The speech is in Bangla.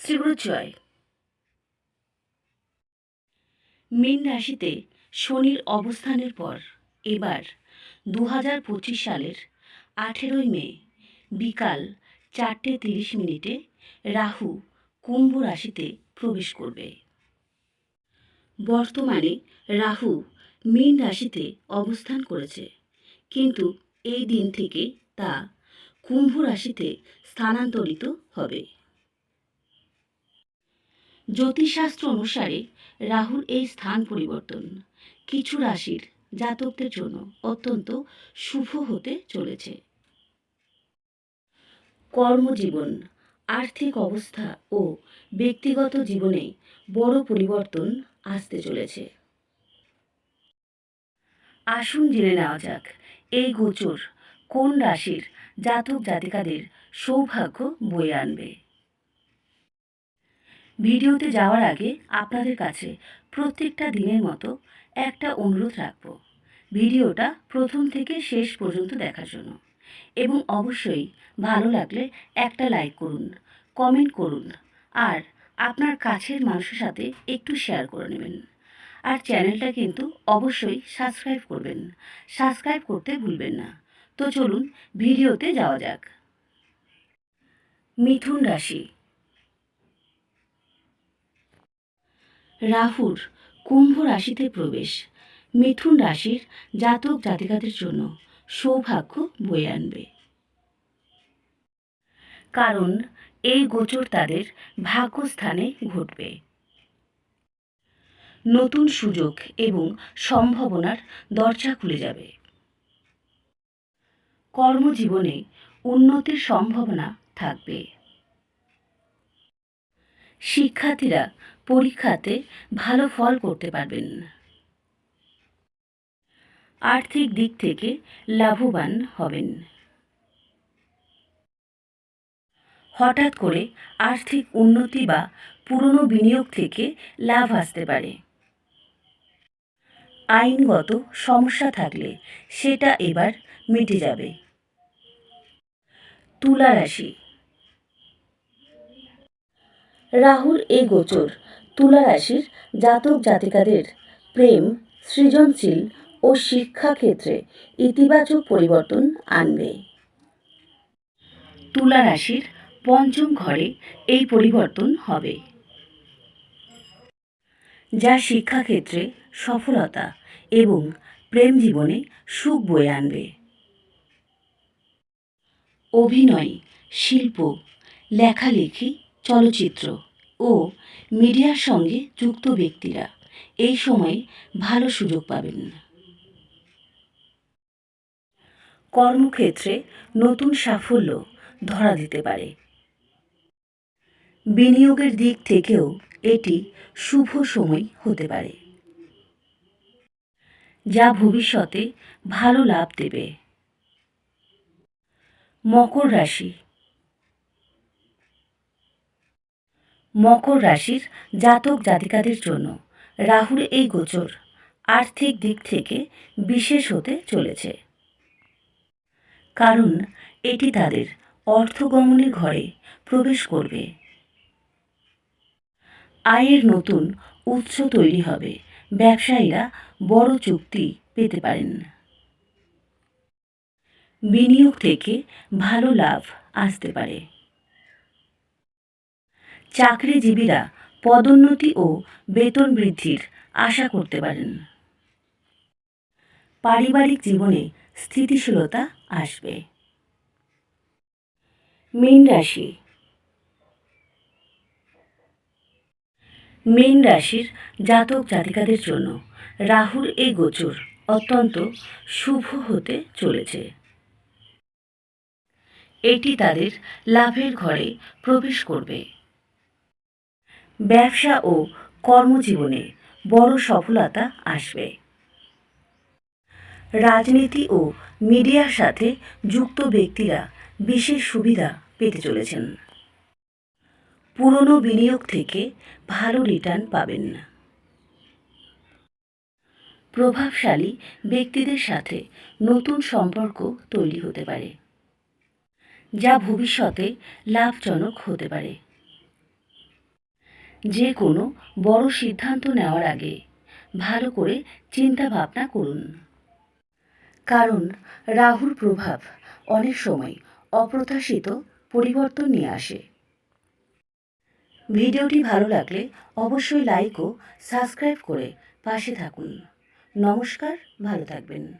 শ্রীগুরু জয় মীন রাশিতে শনির অবস্থানের পর এবার দু হাজার পঁচিশ সালের আঠেরোই মে বিকাল চারটে তিরিশ মিনিটে রাহু কুম্ভ রাশিতে প্রবেশ করবে। বর্তমানে রাহু মীন রাশিতে অবস্থান করেছে, কিন্তু এই দিন থেকে তা কুম্ভ রাশিতে স্থানান্তরিত হবে। জ্যোতিষশাস্ত্র অনুসারে রাহুর এই স্থান পরিবর্তন। কিছু রাশির জাতকদের জন্য অত্যন্ত শুভ হতে চলেছে। কর্মজীবন, আর্থিক অবস্থা ও ব্যক্তিগত জীবনে বড় পরিবর্তন আসতে চলেছে। আসুন জেনে নেওয়া যাক, এই গোচর কোন রাশির জাতক জাতিকাদের সৌভাগ্য বয়ে আনবে? ভিডিওতে যাওয়ার আগে আপনাদের কাছে প্রত্যেকটা দিনের মতো একটা অনুরোধ রাখব। ভিডিওটা প্রথম থেকে শেষ পর্যন্ত দেখার জন্য। এবং অবশ্যই ভালো লাগলে একটা লাইক করুন, কমেন্ট করুন, আর আপনার কাছের মানুষের সাথে একটু শেয়ার করে নেবেন। আর চ্যানেলটা কিন্তু অবশ্যই সাবস্ক্রাইব করবেন। সাবস্ক্রাইব করতে ভুলবেন না। তো চলুন ভিডিওতে যাওয়া যাক। মিথুন রাশি রাহুর কুম্ভ রাশিতে প্রবেশ। মিথুন রাশির জাতক জাতিকাদের জন্য সৌভাগ্য বয়ে আনবে। কারণ এই গোচর তাদের ভাগ্যস্থানে ঘটবে। নতুন সুযোগ এবং সম্ভাবনার দরজা খুলে যাবে। কর্মজীবনে উন্নতির সম্ভাবনা থাকবে। শিক্ষার্থীরা পরীক্ষাতে ভালো ফল করতে পারবেন। আর্থিক দিক থেকে লাভবান হবেন। হঠাৎ করে আর্থিক উন্নতি বা পুরনো বিনিয়োগ থেকে লাভ আসতে পারে। আইনগত সমস্যা থাকলে সেটা এবার মিটে যাবে। তুলা রাশি। রাহুল এ গোচর তুলা রাশির জাতক জাতিকাদের প্রেম, সৃজনশীল ও শিক্ষাক্ষেত্রে ইতিবাচক পরিবর্তন আনবে। তুলা রাশির পঞ্চম ঘরে এই পরিবর্তন হবে। যা শিক্ষাক্ষেত্রে সফলতা এবং প্রেম জীবনে সুখ বয়ে আনবে। অভিনয়, শিল্প, লেখালেখি, চলচ্চিত্র ও মিডিয়ার সঙ্গে যুক্ত ব্যক্তিরা এই সময় ভালো সুযোগ পাবেন কর্মক্ষেত্রে নতুন সাফল্য ধরা দিতে পারে। বিনিয়োগের দিক থেকেও এটি শুভ সময় হতে পারে। যা ভবিষ্যতে ভালো লাভ দেবে। মকর রাশি মকর রাশির জাতক জাতিকাদের জন্য। রাহুর এই গোচর আর্থিক দিক থেকে বিশেষ হতে চলেছে। কারণ এটি তাদের অর্থগমনের ঘরে প্রবেশ করবে। আয়ের নতুন উৎস তৈরি হবে। ব্যবসায়ীরা বড় চুক্তি পেতে পারেন। বিনিয়োগ থেকে ভালো লাভ আসতে পারে। চাকরিজীবীরা পদোন্নতি ও বেতন বৃদ্ধির আশা করতে পারেন। পারিবারিক জীবনে স্থিতিশীলতা আসবে। মীন রাশি। মীন রাশির জাতক জাতিকাদের জন্য রাহুর এই গোচর অত্যন্ত শুভ হতে চলেছে। এটি তাদের লাভের ঘরে প্রবেশ করবে। ব্যবসা ও কর্মজীবনে বড় সফলতা আসবে। রাজনীতি ও মিডিয়ার সাথে যুক্ত ব্যক্তিরা বিশেষ সুবিধা পেতে চলেছেন। পুরনো বিনিয়োগ থেকে ভালো রিটার্ন পাবেন। না প্রভাবশালী ব্যক্তিদের সাথে নতুন সম্পর্ক তৈরি হতে পারে, যা ভবিষ্যতে লাভজনক হতে পারে। যে কোনো বড় সিদ্ধান্ত নেওয়ার আগে ভালো করে চিন্তা ভাবনা করুন। কারণ রাহুর প্রভাব অনেক সময় অপ্রত্যাশিত পরিবর্তন নিয়ে আসে। ভিডিওটি ভালো লাগলে অবশ্যই লাইক ও সাবস্ক্রাইব করে পাশে থাকুন। নমস্কার, ভালো থাকবেন।